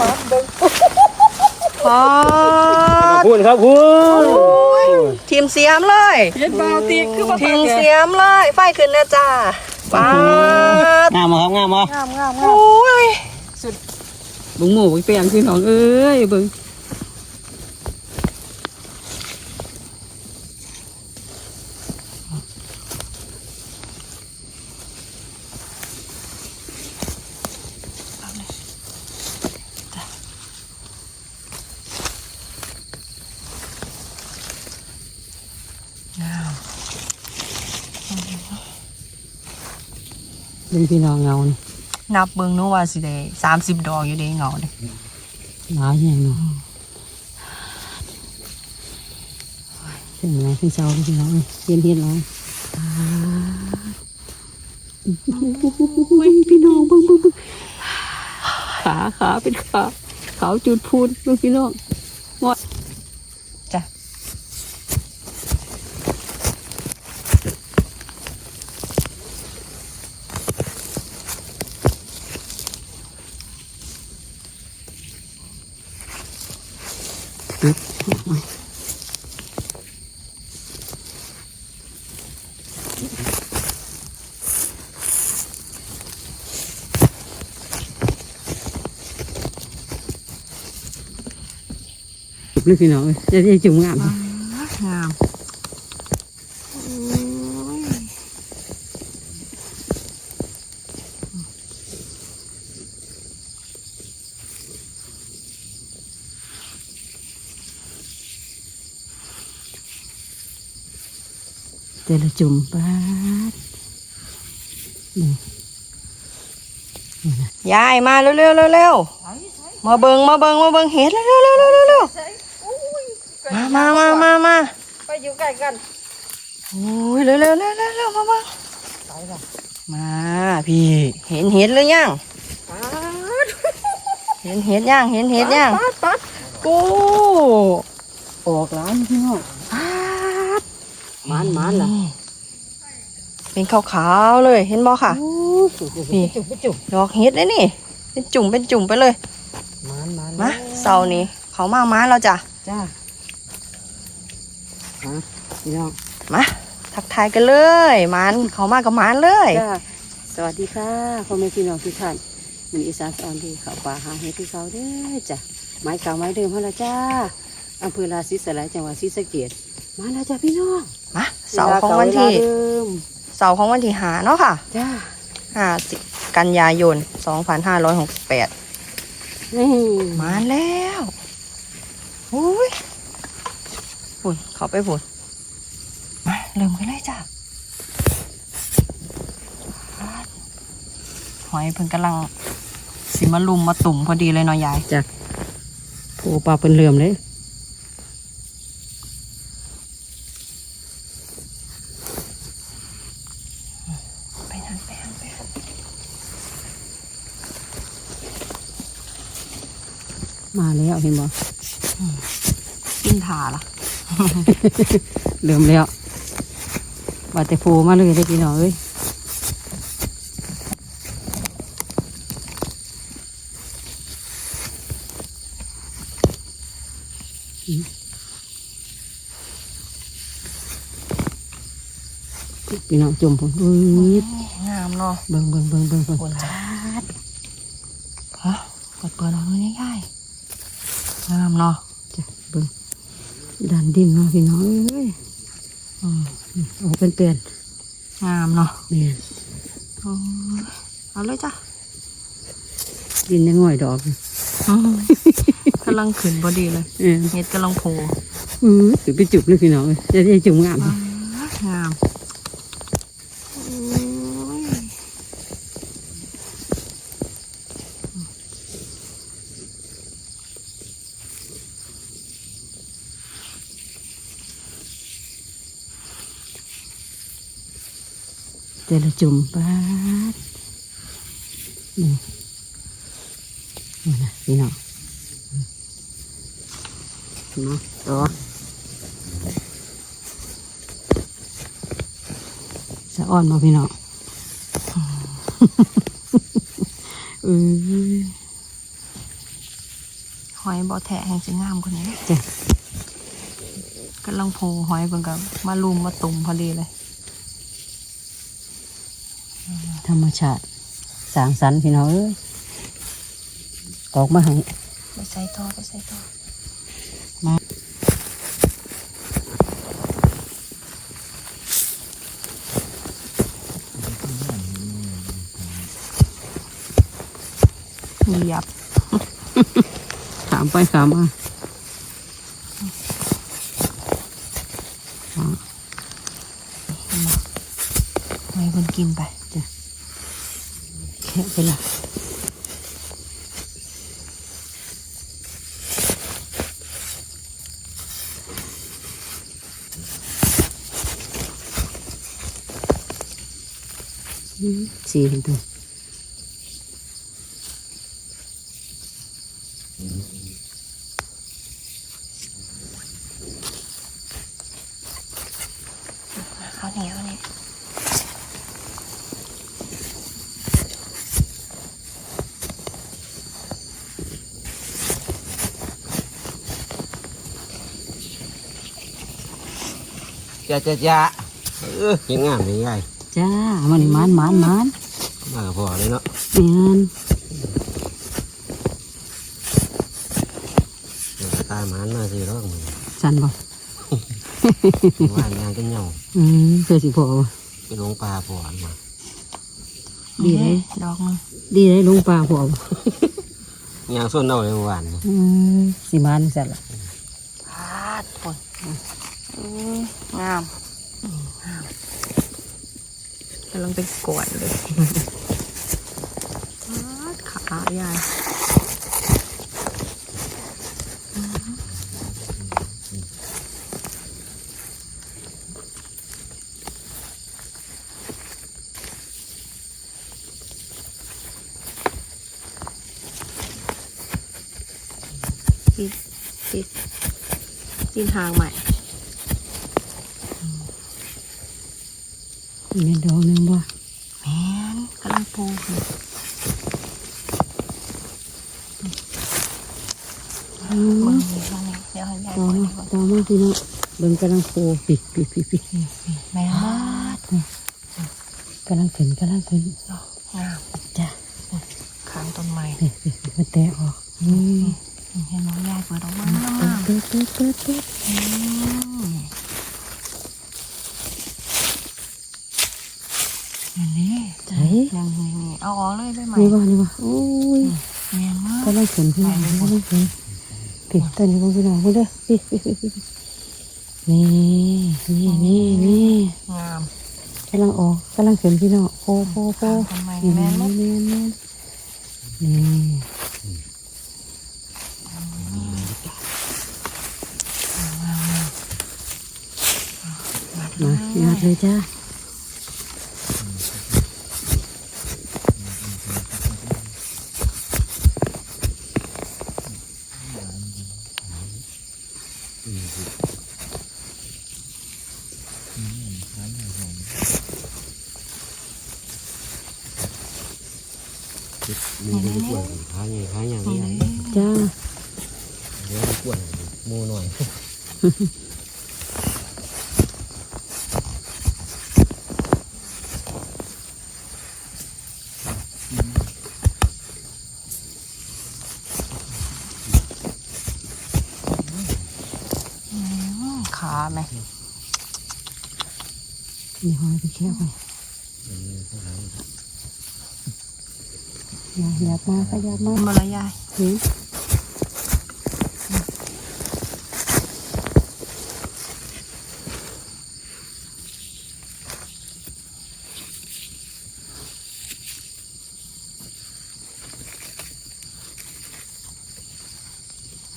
มาเบิ่งพอขอบคุณครับคุณทีมเสียมเลยเห็นเบาตีคือบ่ทีมเสียมเลยไฟขึ้นนะจ้าป้าดงามมาครับงามมางามงามงามโอ้ยเบิ่งหมูเบิ่งเปียงพี่น้องเอ้ยเบิ่ง เบิ่งพี่น้องเงานี่นับเบิ่งหนูว่าสิได้สามสิบดอกอยู่เด้เงาเด้หลายอย่างเนาะถึงแล้วถึงเช้าพี่น้องเย็นเย็นแล้วพี่น้องเบิ่งเบิ่งเบิ่งขาขาเป็นขาขาวจุดพูนเบิ่งพี่น้อง จุบเลยพี่น้องเอ้ยจะได้จุ่มงามงามแต่ละจุ่มป้าดนี่ยายมาเร็วเร็วเร็วเร็วมาเบิ่งมาเบิ่งมาเบิ่งเห็ดเร็วเร็วเร็วเร็วเร็วเร็ว มามามามามาไปอยู่ใกล้กันโอ้ยเร็วเร็วเร็วเร็วเร็วมาเบิ่งมาพี่ เห็นเห็ดหรือยังเห็นเห็ดยังเห็นเห็ดยังปัดปัดโอ้ออกแล้วพี่น้องมันมันล่ะเป็นขาวๆเลยเห็นบ่ค่ะนี่จุ่มจุ่มดอกเห็ดเลยนี่ เป็นจุ่มเป็นจุ่มไปเลยมันมันมาเสาร์นี้เขามามาแล้วจ้ะจ้าฮะ พี่น้องมาทักทายกันเลยมันเขามากับมันเลยจ้าสวัสดีค่ะพ่อแม่พี่น้องทุกท่านมันอีสานสอนดีเขาป่าหาเห็ดที่เขาเด้อจ้ะไม้เก่าไม้เดิมเฮาละจ้าอำเภอราศีสลายจังหวัดศรีสะเกษมาแล้วจ้าพี่น้องมาเสาร์ของวันที่เวลาเก่าเวลาเดิมเสาร์ของวันที่หาเนาะค่ะจ้าห้าสิบกันยายน2568นี่มาแล้วอุ้ย ฝุ่นเขาไปฝุ่นมาเริ่มกันเลยจ้ะหอยเพิ่งกำลังสิมาลุมมาตุ่มพอดีเลยเนาะยายจ้ะโผปลาเป็นเหลื่อมเลยไปหันไปหันไปหันมาแล้วเห็นบ่กินถาล่ะ เหลื่อมแล้วว่าแต่โผมาเลยได้อพี่น้องเอ้ยพี่น้องจุ่มผมอุ้ยงามเนาะเบิ่งเบิ่งเบิ่งเบิ่งเบิ่งฝนจ้าดฮะเปิดเปิดเอาเลยนี่ยายงามเนาะจ้ะเบิ่ง ดันดินเนาะพี่น้องเอ้ยอืมออกเป็นเปลี่ยนงามเนาะนี่โอ้ยเอาเลยจ้ะดินยังง่อยดอกอืมกำลังขึ้นพอดีเลยเออเห็ดกำลังโผล่อือถือไปจุบเลยพี่น้องเอ้ยจะได้จุ่มงามงาม แต่ละจุ่มป้าดนี่นี่นะพี่น้องเนาะต่อสะอ่อนมาพี่น้องเอออยบ่อแทะแห่งสิงามคนนี้จ้ะกำลังโผล่หอยเบิ่งกับมาลุมมาตุ่มพอดีเลย ธรรมชาติสร้างสรรค์พี่น้องเอ้ยออกมาให้ไปใส่ท่อไปใส่ท่อมาเหยียบถามไปถามมา ให้คนกินไป แค่ไปละ อืมสี่เห็นตัวข้าวเหนียวนี่จ้าจ้าจ้าเออเห็นงามเลยยายจ้ามันนี่มันมันมัน มากับพ่อเลยเนาะแม่นเดี๋ยวตาหมันมาสิร้องมือสันบ่ว่านยางกันเหงาอืมเพื่อสิพอบ่ไปหลงปลาพ่อมาดีเลยดอกหนึงดีเลยลุงปลาพอบ่ยางส้นเอาเลยเมื่อวานนี่อืมสิมันสันละพาดคนอืมงามงามกำลังเป็นกวนเลยพาดขาใหญ่ติดติดติดทางใหม่มีดอกหนึงบ่ แม่นกำลังปูอยู่ อืม มึงนี่ตรงนี้เดี๋ยวให้ยาย ต่อ ปล่อย มา ดีกว่า ต่อมา พี่น้องเบิ่งกำลังโผล่ปิดปิดปิดปิดแม่มากกำลังขึ้นกำลังขึ้นเนาะงามจ้ะข้างต้นไม้ปิดปิดปิดมันแตะออกอืมเห็นน้องยายเปิดออกมาเปิดเปิดเปิดเปิดเปิดอันนี้ใช่ยังนี่นี่เอาออกเลยได้ไหมนี่ว่านี่ว่าโอ้ยแม่มากกำลังขึ้นพี่น้องกำลังขึ้นปิดตัวนี้บ่พี่น้องบ่เด้อปิดปิดปิดปิด นี่นี่นี่นี่งามกำลังออกกำลังขึ้นพี่น้องโคโคโผล่ข้างต้นไม้นี่แม่แม่มากแม่นี่มาหยาดเลยจ้า มีก็จะกวนขาใหญ่ขาใหญ่นี่นี่เลยจ้าเดี๋ยวกวนมูหน่อยขาไหมนี่หอยไปแค่ไป อย่าหยับมาขยับมามาละยายเห็น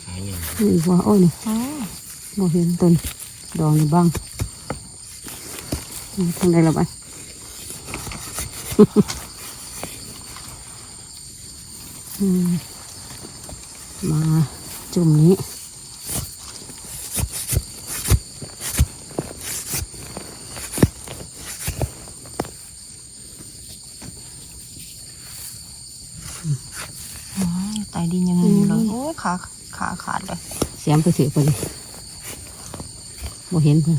ขาใหญ่นี่ว่าโอ้ยนี่อืมบ่เห็นต้นดอกนี่บ้างนี่ทางใดละบ้างอื มมาจุ่มนี้อืมไตดินยังอยู่เลย โอ้ยขาขขาขาดเลย เสียมไปเสียไปเลยบ่เห็นเพิ่น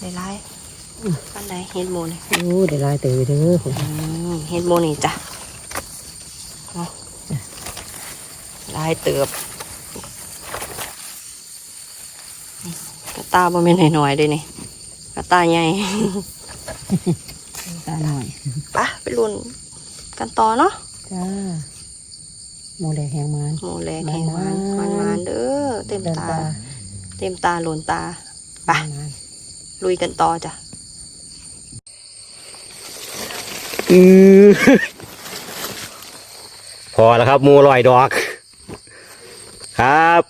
ได้ไล่ปันใดเห็ดโมนี่โอ้ได้หลายเต๋อเด้อผมอืมเห็ดโมนี่จ้ะเนาะลายเติบกระตาบ่แม่นหน่อยๆเด้วยนี่กระตาใหญ่ตาหน่อยปะไปลุ้นกันต่อเนาะจ้าโมแดงแหงมันโมแรงแห่งมันมัมันนมันๆเด้อเต็มเดินตาตา เต็มตาหล่นตาไปมันลุยกันต่อจ้ะอือพอแล้วครับหมูลอยดอก ครับ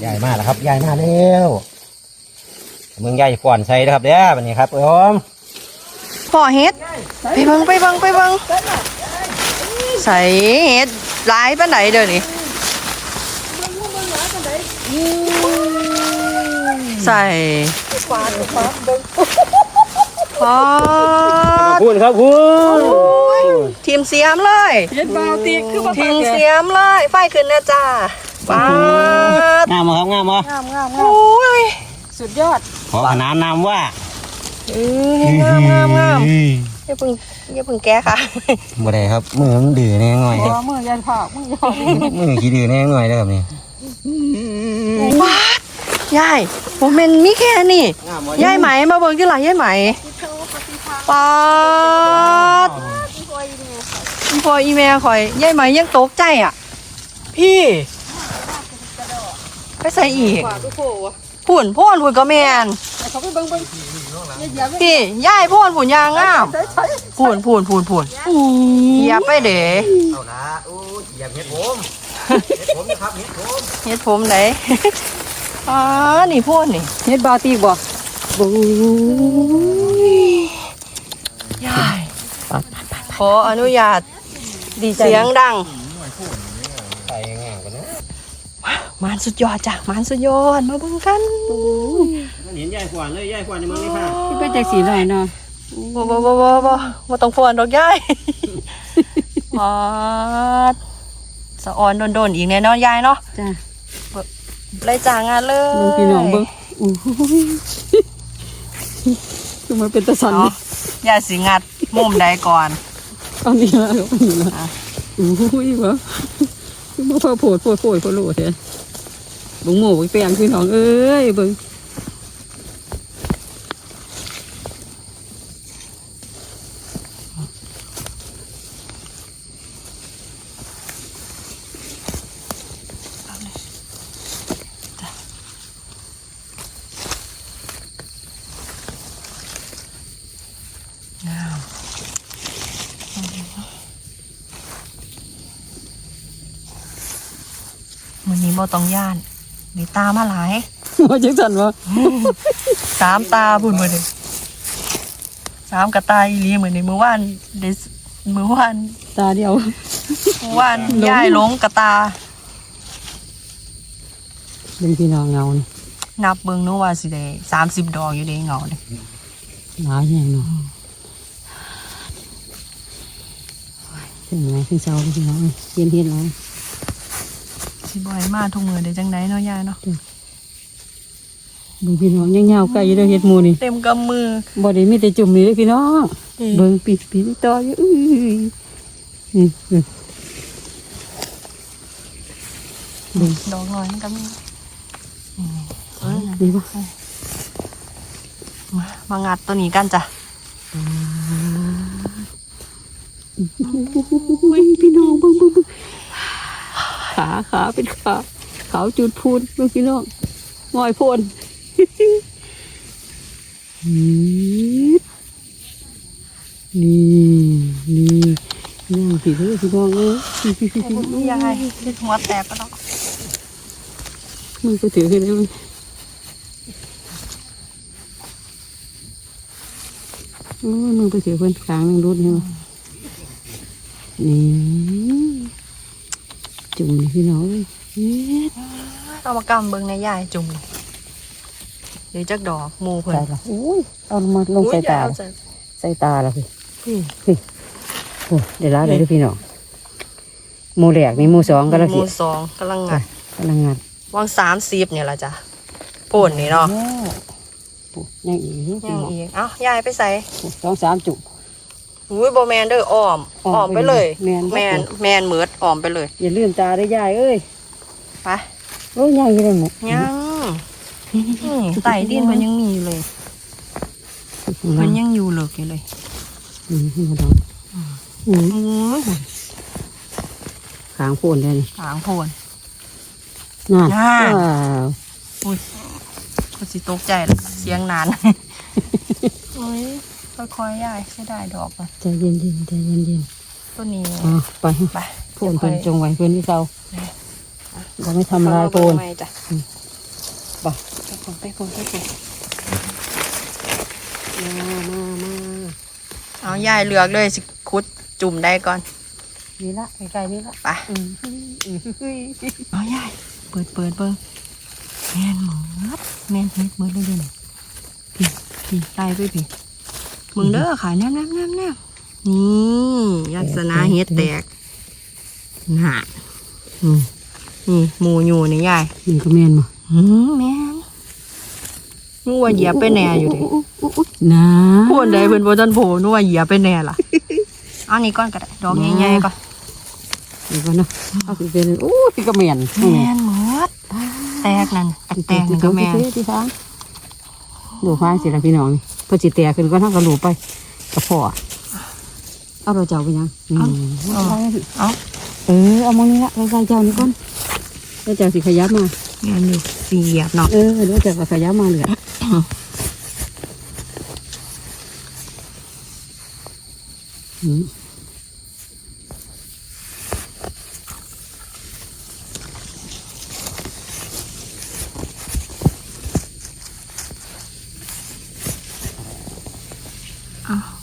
ใหญ่มากแล้วครับใหญ่มากแล้วมึงใหญ่ก่อนใส่นะครับเด้อวันนี้ครับผมพ่อเฮ็ดไปเบิ่งไปเบิ่งไปเบิ่งใส่เฮ็ดหลายปานใดเด้อนี่ใส่ พอดคุณครับคุณทีมเสียมเลยเย็นเบาตีคือบ่ทีมเสียมเลยไฟขึ้นนะจ้าป้าดงามมาครับงามมาโอ้ยสุดยอด ขอขนานนามว่าเอ้ยงามงามงามอย่าเพิ่งอย่าเพิ่งแก้ค่ะบ่ได้ครับมือมันดื้อแน่หน่อยบ่มือยันผากมือยอดมือขี้ดื้อแน่หน่อยนะครับนี่ป้าดยายผมเป็นมีแค่นี่ยายไหมมาเบิ่งที่หลังยายไหม ป้าดอีพออีเมลข่อยยายไหมยังตกใจอะ พี่ไปใส่อีกกว่าทุกโผวะผุ่นพ่นผุ่นก็แมนเขาไปเบิ่งเบิ่งอย่าเหยียบพี่ยายพ่นผุ่นยางงามผุ่นผุ่นผุ่นผุ่นเหยียบไปเด้เอาละโอ้ยอย่าเห็ดผมเห็ดผมนะครับเห็ดผมเฮ็ดผมไหนอ๋อนี่พ่นนี่เฮ็ดเบาตีบ่บูยาย ขออนุญาตดีเสียงดังใส่ง่ายกว่านะมานสุดยอดจ้ะมานสุดยอดมาเบิ่งกันเห็นใหญ่กว่าเลยใหญ่กว่าในเมืองเลยค่ะที่เป็นจังสีหน่อยเนาะบ่บ่บ่บ่บ่บ่ต้องฟ้อนดอกยายอ๋อสะออนโดนๆอีกแน่เนอนยายเนาะจ้าเลยจ้างานเลยเบิ่งพี่น้องเบิ่งอู้หูคือมันเป็นตะสันเนาะ ยายสิงัดมุมใดก่อนเอานี่ละเอานี่ละอู้หูอีบ่คือบ่พอโพดโพดโพดโพดโลดแท้เบิ่งหมูเบิ่งแปลงพี่น้องเอ้ยเบิ่ง บ่ต้องย่านมีตามาหลายว่าจังซั่นบ่สามตาพุ่นมื้อนี้สามกระตาอีหลีมื้อนี้มื้อวานเดสมื้อวานตาเดียวมื้อวานยายหลงกระตาเบิ่งพี่น้องเงานี่นับเบิ่งหนูว่าสิได้30ดอกอยู่เด้เงาเด้หลายแฮงเนาะเป็นไงพี่เจ้าพี่น้องเย็นเย็นๆหลาย สิบ่ให้มาทุกมื้อได้จังไดเนาะยายเนาะเบิ่งพี่น้องยังยาวไกลอยู่เด้อเฮ็ดหมูนี่เต็มกำมือ บ่ได้มีแต่จุ่มนี่เด้อพี่น้องอืม เบิ่งปิดปิดต่ออยู่อื้อนี่นี่เบิ่งดอกน้อยมันก็มีนี่บ่มามางัดตัวนี้กันจ้ะอุ้ยพี่น้องเบิ่งเบิ่งเบิ่ง ขาขาเป็นขาขาวจุดพูนเบิ่งพี่น้องงอยโพนนี่นี่นี่ย่างพี่เด้อพี่น้องเอ้ยพี่พี่พี่พี่ยายหัวแตกก็ต้องมันก็ถือขึ้นได้มั้ยโอ้ยมึงไปถือเพิ่นกลางนึงรุดเนี่ยนี่ จุ่มนี่พี่น้องเอ้ยเฮ็ดเอามากำเบิ่งในยายจุ่มนี่เดี๋ยวจักดอกหมูเพิ่นใส่ละอุ้ยเอามาลงใส่ตาอุ้ยอย่เอใส่ใส่ตาละพี่พี่โอ้เดี๋ยวละเดี๋ยวพี่น้องหมูแหลกนี่หมูสองก็แล้วหสิมูสองกำลังงัดกำลังงานวางสามสิบเนี่ยละจ้ะป่นนี่เนาะโอ้โหยังอีกนี่ยังอีกเอ้ายายไปใส่สองสามจุก อุ้ยโบแมนเด้ออ้อมอ้อมอ้อมไปเลย แม่นบ่แมนแมนเหมือดอ้อมไปเลยอย่าลืมตาได้อยายเอ้ยไปโอ้ยยังอยู่เลยหมดยังนี่ไต่ดินมันยังมีอยู่เลย มันยังอยู่เหลือกอยู่เลยอืมมาดองอืมอุ้ยขางโพนเลยนี่หางโพนนั่นน่า ว้าวอุ้ยก็สิตกใจแล้วเสียงนานอุ้ย ค่อยๆยายใช้ได้ดอกอะใจเย็นเย็นๆใจเย็นเย็นต้นนี้ๆอะไปไปโพนเพิ่นจงไว้เพิ่นที่เก่าเราไม่ทำทำลายโพนไมจ้ะไปไปก่อนไปก่อนไปก่อนมามามาเอายายเลือกเลยสิคุดจุ่มได้ก่อนนี่ละใกล้ๆนี่ละไปอืมอืมอืมเอายายเปิดเปิดเบิ้งแมนหมดแมนเฮ็ดหมดเลยเดี๋ยวนี้พี่พี่ไล่ไปพี่ มึงเด้อขายแนมแนมแนมแนมนี่ลักษณะเฮ็ดแตกน่ะอืมนี่หมูอยู่นี่ยายนี่ก็แม่นมาหืมแม่นนัวาเหยียบไปแน่อยู่เดินะพูดได้เพิ่นบ่ทันโผล่นัวาเหยียบไปแน่ล่ะเอานี่ก่อนก็ได้ดอกใหญ่ๆก่อนนี่ก็นะเอาสิเป็นโอ้ยก็แม่นแม่นหมดแตกนั่นตักแตกนี่ก็แม่นที่ทางดูฟ้าสิละพี่น้องนี่เพื่อจิแตกขึ้นก็ทั้งกระดูกไปกระเพาะเอาเราเจ้าไปยังอืมเอาเอาเออเอามองนี้ละใกล้ๆเจ้านี่ก่อนแล้วเจ้าสิขยับมาแม่นอยู่สีเหยียบเนาะเออเดี๋ยวเจ้าก็ขยับมาเลยอืม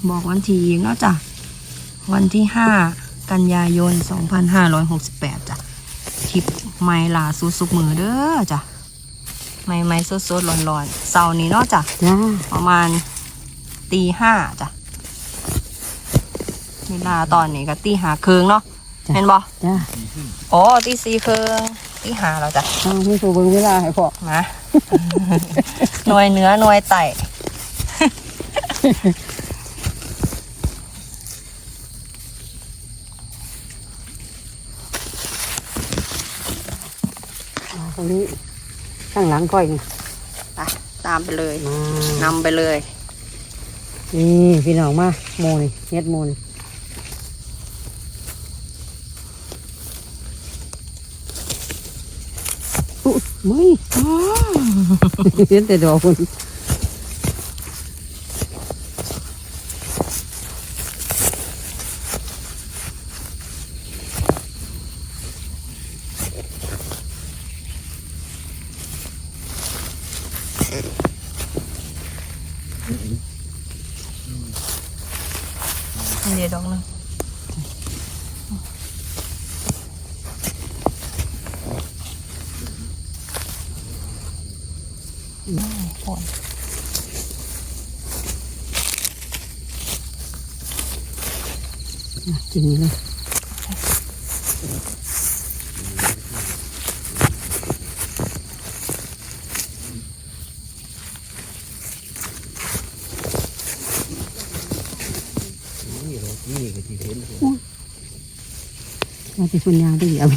บอกวันที่อีกเนาะจ้ะ วันที่ห้ากันยายน 2568จ้ะคลิปใหม่ล่าสุดสุกมือเด้อจ้ะใหม่ใหม่สดสดร้อนร้อนๆเสาร์นี้เนาะจ้ะจ้าประมาณตีห้าจ้ะ เวลาตอนนี้ก็ตีหาครึ่งเนาะเห็นบ่จ้าอ๋อตีสี่ครึ่งตีห้าแล้วจ้ะเอาไม่ถูกเบิ่งเวลาให้พ่อมาหน่วยเนื้อหน่วยไต่ เอาต รงนี้ข้างหลังค่อยนี่ไปตามไปเลยมานำไปเลย นี่พี่น้องมาโมนี่เฮ็ดโมนี่อุ๊ยไม่เห็นแต่ดอกคนนี่เดี๋ยวดอกหนึงอืมฝน น่ะจริงเลย มาที่คุณยางได้เดียว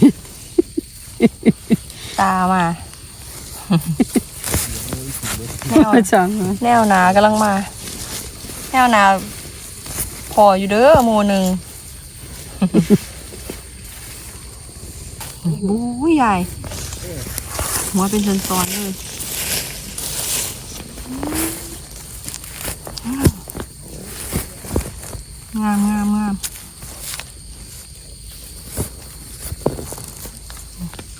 ตามาแนวมาจังมาแนวหนากำลังมา แนวหนาพออยู่เด้อหมูหนึ่งบู๊ยใหญ่หัวเป็นซอนๆเลย งามงามงาม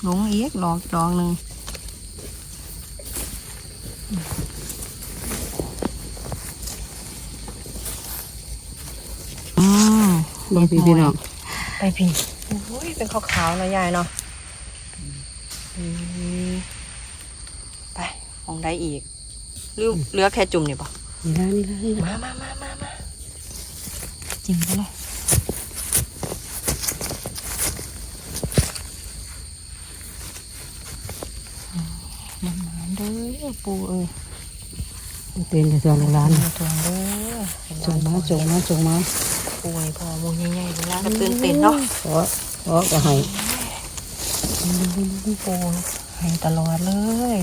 หลงอีกหลอกดอกหนึ่งอืมบางทีพี่น้องไปพี่โอ้ยเป็นขาวๆเนาะยายเนาะอืมไปของได้อีกหรือเหลือแค่จุ่มนี่ปะนี่ละนี่ละนี่ละมามามามา มาจริงปะเนาะมันมันเด้อปูเอ้ยเป็นแต่ตัวร้านมาทวงเด้อจงมาจงมาจงมาป่วยพอมูใหญ่ๆเวลาก็ตื่นเต้นเนาะขอขอก็ให้ปูให้ตลอดเลย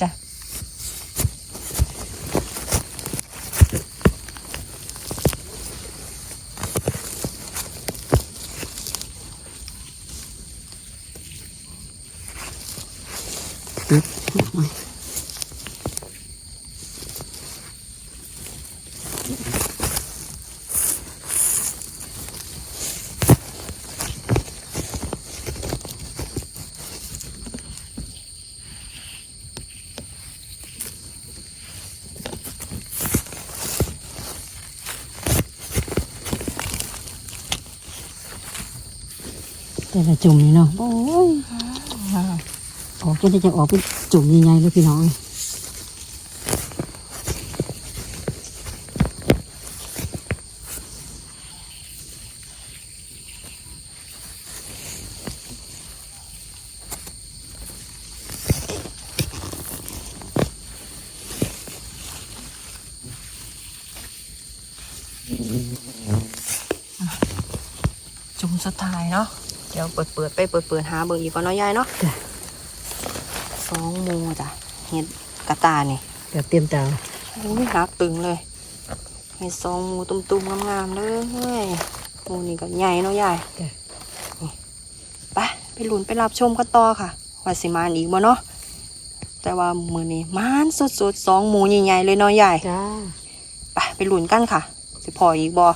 จ้ะ ติดแต่ละจุ่มนี่เนาะโอ้ยออกจะได้จะออกเป็นจุ่มใหญ่ๆเลยพี่น้องจุ่มสุดท้ายเนาะ เดี๋ยวเปิดเปิดไปเปิดเปิดหาเบิ่งอีกก่อนเนาะยายเนาะจ้ะ สองโมจ้ะเห็ดกระตายนี่เดี๋ยวเตรียมตาโอ้ยหักตึงเลยเห็ดสองหมูตุ่มๆงามๆเลยเฮ้ยหมูนี่ก็ใหญ่เนาะยายจ้ะนี่ไปไปหลุนไปรับชมกันต่อค่ะว่าสิมานอีกบ่เนาะแต่ว่ามือนี้มานสดๆสองหมูใหญ่ๆเลยเนาะยายจ้าไปไปหลุนกันค่ะ สิพออีกบ่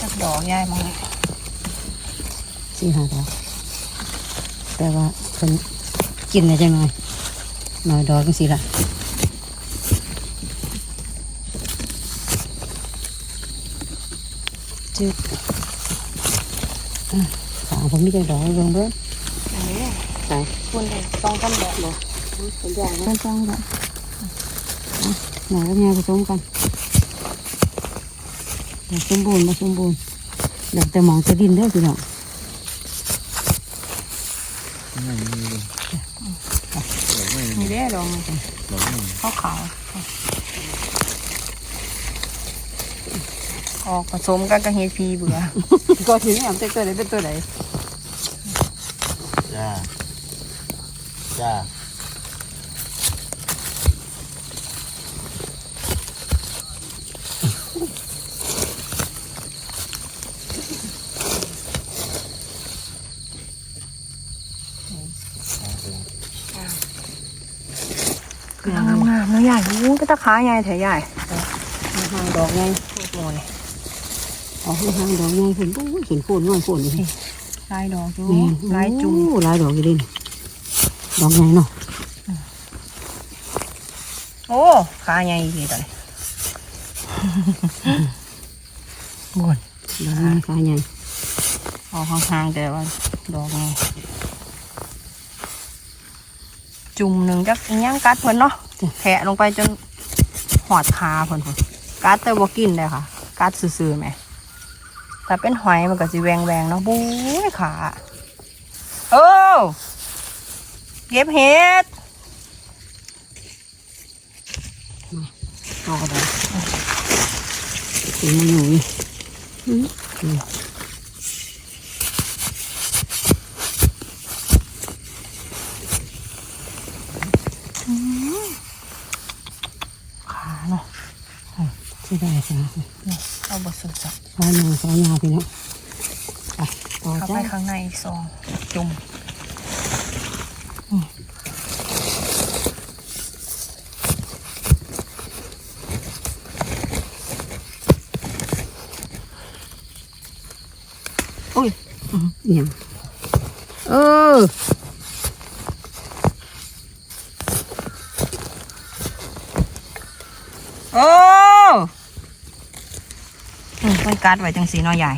จักดอกยายมองเลยสี่ห้าดอก แต่ว่าคนกินได้จังหน่อยหน่อยดอกก็สิละจืดอะสามผมมีจังดอกเบิ่งเบิ่งอันนี้ใส่คนเลยสองสามดอกเลยเป็นอย่างนั้นจังๆแบบหน่อยก็แง่ผสมกันดอกสมบูรณ์มาสมบูรณ์ดอกแต่หมองจะดินเด้อพี่น้อง ม่มีเลยด้ดอกขาวขาวออกผสมกันกับเฮดพีเบื่อ ก็ถึงแอมเป็นตัวไหนเป็นตัวไหนจ้าจ้า กำลังงามๆเนาะใหญ่อู้ก็ตะขาใหญ่แถใหญ่ห่างดอกไงโอ้ยออกห่างดอกไงเห็นปุ้ยเห็นโคนน้อยโคนนี่ลายดอกอยู่แม่ลายจุ่มโอ้ลายดอกอยู่ดิดอกไงเนาะโอ้ขาใหญ่ดีตอนนี้บุญดอกไงขาใหญ่ออกห่างๆแต่ว่าดอกไงจุ่มหนึ่งจักอิหยังกัดเพิ่นเนาะแทะลงไปจน หอดขาเพิ่นกัดแต่บ่กินเลยค่ะ กัดซื่อๆไหมแต่เป็นหอยมันก็สิแวงๆเนาะบู๊ยขาโอ้เก็บเห็ดต่อไปมันอยู่นี่อืมอืม ขาเนาะ ใช่ได้จ้ะเอาบทสุดจับสายหนึ่งสายยาวพี่น้องไปต่อเข้าไปจ้าข้างในอีกสองจุ่มอุ้ยอืมอหย่างเออ โอ้เพิ่นกัดไว้จังสีเนาะใหญ่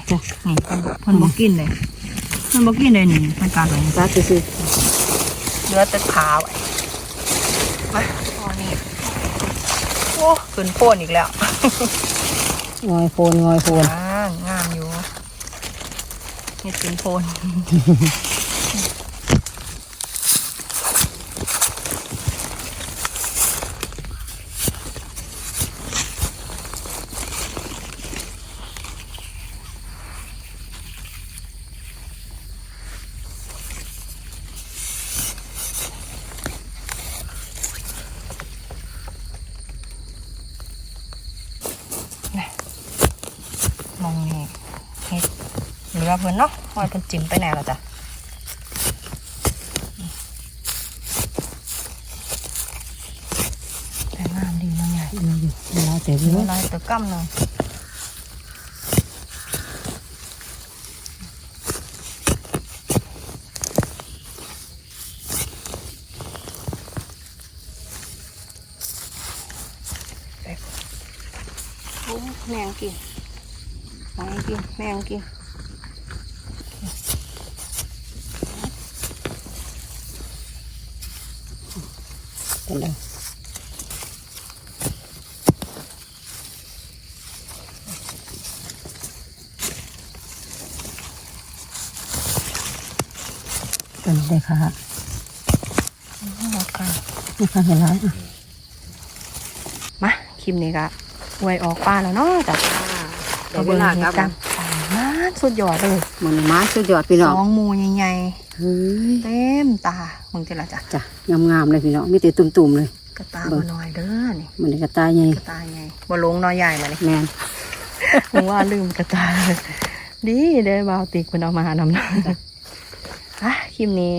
นี่เพิ่นเพิ่นบ่กินเลยเพิ่นบ่กินเลยนี่เพิ่นกัดไว้ซักซื่อเหลือแต่ขาไว้มาพอนี่โอ้ขึ้นโพนอีกแล้วๆงอยโพนงอยโพนอ่างามอยู่เห็ดขึ้นโพน เหลือเพิ่นเนาะหอยเพิ่นจิ้มไปไหนแล้วจ้ะแต่งามดีเนาะใหญ่เวลาเต็มเหลืเลอยลายตัวกั้มเนาะโอ้แมงกินแมงกินแมงกิน เป็นแล้วเป็นได้ค่ะหมดค่ะนี่ค่ะเห็นแล้วมาคลิปนี้ก็อวยออกป้าแล้วเนาะจ้ะเดี๋ยวเวลากลับมาสุดยอดเลยมันมาสุดยอดพี่น้ององมูใหญ่ๆ เต็มตามึงจะละจ้ะจ้ะงามๆเลยพี่น้องมีแต่ตุ่มๆเลยกระตาเบิ่บ่งน้อยเด้อนี่มันนี่กระตายใหญ่กระตาใหญ่บ่ลงน้อยใหญ่มาเลยแมนมึงว่าลืมกระตาเลยดีเด้อบาวติกมันเอามานำหน้าอะคลิปนี้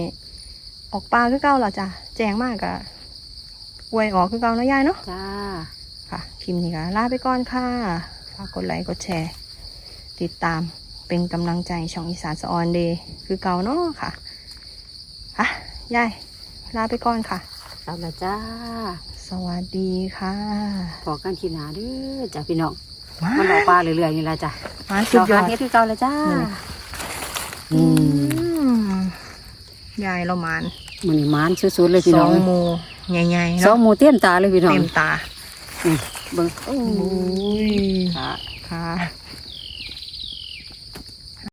ออกปลาคือเก่าแล้วจ้ะแจ้งมากกะอวยออกคือเก่าเนาะยายเนาะจ้าค่ะคลิปนี้ก็ลาไปก่อนค่ะฝากกดไลค์กดแชร์ ติดตามเป็นกำลังใจช่องอีสานสะออนเดย์คือเก่าเนาะค่ะอะ ยายลาไปก่อนค่ะกลับแล้วจ้า สวัสดีค่ะพอกันขีหนาเด้อจ้ะพี่น้องมามันออกปลาเรื่อยๆนี่ละจ้ะมาสุดยอดเฮ็ดคือเก่าเลยจ้านี่อืมอืมยายเรามานมันนี่หมานสุดๆเลยพี่สน้อองงหมูใหญ่ๆสอเนาะงหมูเต็มตาเลยพี่น้องเต็มตานี่เบิ่งโอ้อุ้ยค่ะค่ะ